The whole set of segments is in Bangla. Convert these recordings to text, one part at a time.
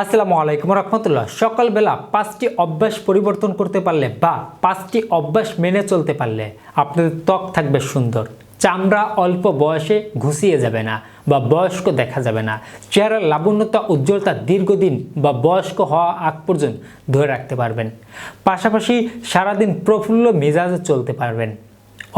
আসসালামু আলাইকুম রহমতুল্লাহ। সকালবেলা পাঁচটি অভ্যাস পরিবর্তন করতে পারলে বা পাঁচটি অভ্যাস মেনে চলতে পারলে আপনাদের ত্বক থাকবে সুন্দর। চামড়া অল্প বয়সে ঘুষিয়ে যাবে না বা বয়স্ক দেখা যাবে না। চেহারার লাবণ্যতা, উজ্জ্বলতা দীর্ঘদিন বা বয়স্ক হওয়া আগ পর্যন্ত ধরে রাখতে পারবেন। পাশাপাশি সারাদিন প্রফুল্ল মেজাজে চলতে পারবেন।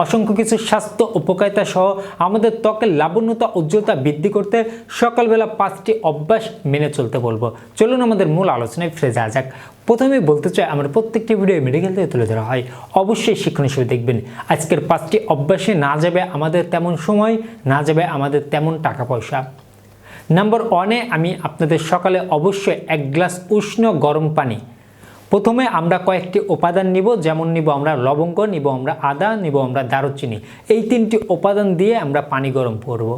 অসংখ্য কিছু স্বাস্থ্য উপকারিতা সহ আমাদের ত্বকের লাবণ্যতা, উজ্জ্বলতা বৃদ্ধি করতে সকালবেলা পাঁচটি অভ্যাস মেনে চলতে বলব। চলুন আমাদের মূল আলোচনায় ফিরে যাওয়া যাক। প্রথমে বলতে চাই, আমার প্রত্যেকটি ভিডিও মেডিকেল থেকে তুলে ধরা হয়। অবশ্যই শিক্ষণ হিসেবে দেখবেন। আজকের পাঁচটি অভ্যাসে না যাবে আমাদের তেমন সময়, না যাবে আমাদের তেমন টাকা পয়সা নাম্বার ওয়ানে আমি আপনাদের সকালে অবশ্যই এক গ্লাস উষ্ণ গরম পানি প্রথমে আমরা কয়েকটি উপাদান নিব, যেমন নিব আমরা লবঙ্গ, নিব আমরা আদা, নিব আমরা দারুচিনি। এই তিনটি উপাদান দিয়ে আমরা পানি গরম করব।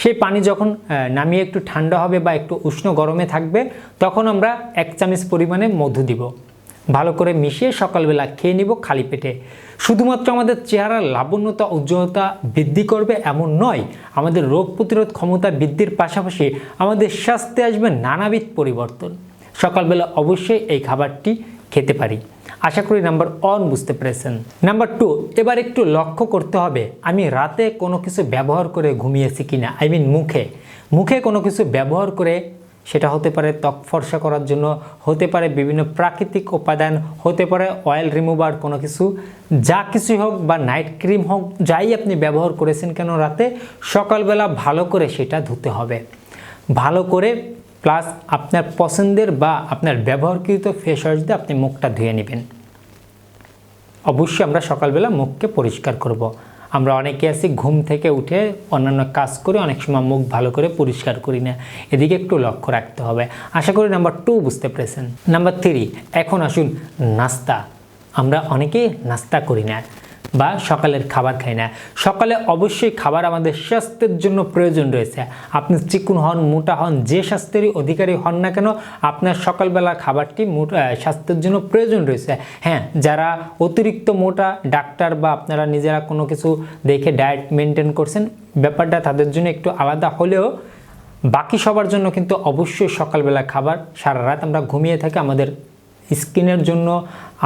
সেই পানি যখন নামিয়ে একটু ঠান্ডা হবে বা একটু উষ্ণ গরমে থাকবে, তখন আমরা এক চামচ পরিমাণে মধু দিব। ভালো করে মিশিয়ে সকালবেলা খেয়ে নিব খালি পেটে। শুধুমাত্র আমাদের চেহারার লাবণ্যতা, উজ্জ্বলতা বৃদ্ধি করবে এমন নয়, আমাদের রোগ প্রতিরোধ ক্ষমতা বৃদ্ধির পাশাপাশি আমাদের স্বাস্থ্যে আসবে নানাবিধ পরিবর্তন। সকালবেলা অবশ্যই এই খাবারটি খেতে পারি। আশা করি নাম্বার ওয়ান বুঝতে পেরেছেন। নাম্বার টু, এবার একটু লক্ষ্য করতে হবে, আমি রাতে কোনো কিছু ব্যবহার করে ঘুমিয়েছি কিনা, আই মিন মুখে। মুখে কোনো কিছু ব্যবহার করে সেটা হতে পারে ত্বক ফর্সা করার জন্য, হতে পারে বিভিন্ন প্রাকৃতিক উপাদান, হতে পারে অয়েল রিমুভার কোনো কিছু, যা কিছুই হোক বা নাইট ক্রিম হোক, যাই আপনি ব্যবহার করেছেন কেন রাতে, সকালবেলা ভালো করে সেটা ধুতে হবে। ভালো করে প্লাস আপনার পছন্দের বা আপনার ব্যবহারকৃত ফেস ওয়াশ দিয়ে আপনি মুখটা ধুয়ে নেবেন। অবশ্যই আমরা সকালবেলা মুখকে পরিষ্কার করব। আমরা অনেকে আছি ঘুম থেকে উঠে অন্যান্য কাজ করে অনেক সময় মুখ ভালো করে পরিষ্কার করি না। এদিকে একটু লক্ষ্য রাখতে হবে। আশা করি নাম্বার টু বুঝতে পেরেছেন। নাম্বার থ্রি, এখন আসুন নাস্তা। আমরা অনেকেই নাস্তা করি না। বা সকালের খাবার খাই না। সকালে অবশ্যই খাবার আমাদের স্বাস্থ্যের জন্য প্রয়োজন রয়েছে। আপনি চিকুন হন, মোটা হন, যে স্বাস্থ্যেরই অধিকারী হন না কেন, আপনার সকালবেলা খাবারটি স্বাস্থ্যের জন্য প্রয়োজন রয়েছে। হ্যাঁ যারা অতিরিক্ত মোটা ডাক্তার বা আপনারা নিজেরা কোনো কিছু দেখে ডায়েট মেনটেন করছেন, ব্যাপারটা তাদের জন্য একটু আলাদা হলেও বাকি সবার জন্য কিন্তু অবশ্যই সকালবেলা খাবার, সারা রাত আমরা ঘুমিয়ে থাকি আমাদের স্কিনের জন্য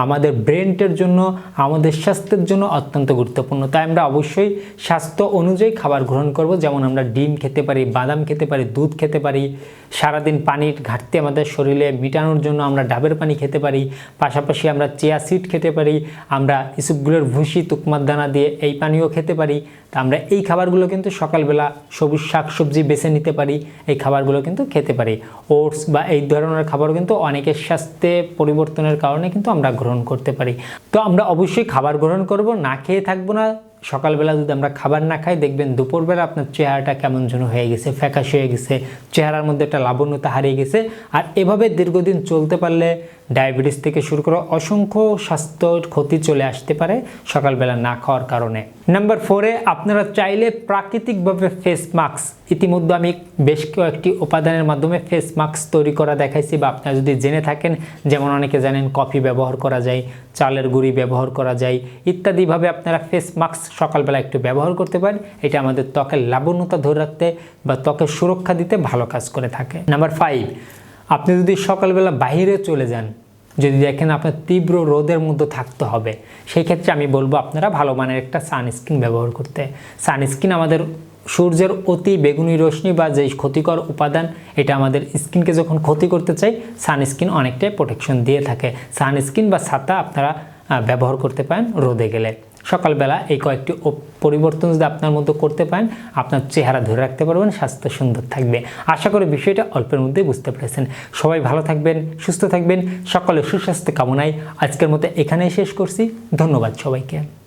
আমাদের ব্রেনটের জন্য, আমাদের স্বাস্থ্যের জন্য অত্যন্ত গুরুত্বপূর্ণ। তাই আমরা অবশ্যই স্বাস্থ্য অনুযায়ী খাবার গ্রহণ করব। যেমন আমরা ডিম খেতে পারি, বাদাম খেতে পারি, দুধ খেতে পারি, সারাদিন পানির ঘাটতি আমাদের শরীরে মিটানোর জন্য আমরা ডাবের পানি খেতে পারি, পাশাপাশি আমরা চেয়া সিড খেতে পারি, আমরা ইসুপগুলোর ভুসি, তুকমার দানা দিয়ে এই পানিও খেতে পারি। তা আমরা এই খাবারগুলো কিন্তু সকালবেলা সবুজ শাকসবজি বেছে নিতে পারি, এই খাবারগুলো কিন্তু খেতে পারি। ওটস বা এই ধরনের খাবার কিন্তু অনেকের স্বাস্থ্যে পরিবর্তনের কারণে কিন্তু আমরা গ্রহণ করতে পারি। তো আমরা অবশ্যই খাবার গ্রহণ করব, না খেয়ে থাকব না। সকালবেলা যদি আমরা খাবার না খাই, দেখবেন দুপুরবেলা আপনার চেহারাটা কেমন যেন হয়ে গেছে, ফ্যাকাশ হয়ে গেছে, চেহারার মধ্যে একটা লাবণ্যতা হারিয়ে গেছে। আর এভাবে দীর্ঘদিন চলতে পারলে ডায়াবেটিস থেকে শুরু করে অসংখ্য স্বাস্থ্য ক্ষতি চলে আসতে পারে সকালবেলা না খাওয়ার কারণে। নাম্বার ফোরে আপনারা চাইলে প্রাকৃতিকভাবে ফেস মাস্ক ইতিমধ্যে আমি বেশ কয়েকটি উপাদানের মাধ্যমে ফেস মাস্ক তৈরি করা দেখাইছি বা আপনারা যদি জেনে থাকেন, যেমন অনেকে জানেন কফি ব্যবহার করা যায়, চালের গুঁড়ি ব্যবহার করা যায়, ইত্যাদিভাবে আপনারা ফেস মাস্ক সকালবেলা একটু ব্যবহার করতে পারেন। এটা আমাদের ত্বকের লাবণ্যতা ধরে রাখতে বা ত্বকের সুরক্ষা দিতে ভালো কাজ করে থাকে। নাম্বার ফাইভ আপনি যদি সকালবেলা বাইরে চলে যান, যদি দেখেন আপনার তীব্র রোদের মধ্যে থাকতে হবে, সেই ক্ষেত্রে আমি বলব আপনারা ভালো মানের একটা সানস্ক্রিন ব্যবহার করতে। সানস্ক্রিন আমাদের সূর্যের অতি বেগুনি রশ্মি বা যে ক্ষতিকর উপাদান, এটা আমাদের স্কিনকে যখন ক্ষতি করতে চাই সানস্ক্রিন অনেকটাই প্রোটেকশন দিয়ে থাকে। সানস্ক্রিন বা ছাতা আপনারা ব্যবহার করতে পারেন রোদে গেলে। সকালবেলা এই কয়েকটি পরিবর্তন যদি আপনার মধ্যে করতে পারেন, আপনার চেহারা ধরে রাখতে পারবেন, স্বাস্থ্য সুন্দর থাকবে। আশা করি বিষয়টা অল্পের মধ্যেই বুঝতে পেরেছেন। সবাই ভালো থাকবেন, সুস্থ থাকবেন, সকলে সুস্বাস্থ্য কামনায় আজকের মতো এখানেই শেষ করছি। ধন্যবাদ সবাইকে।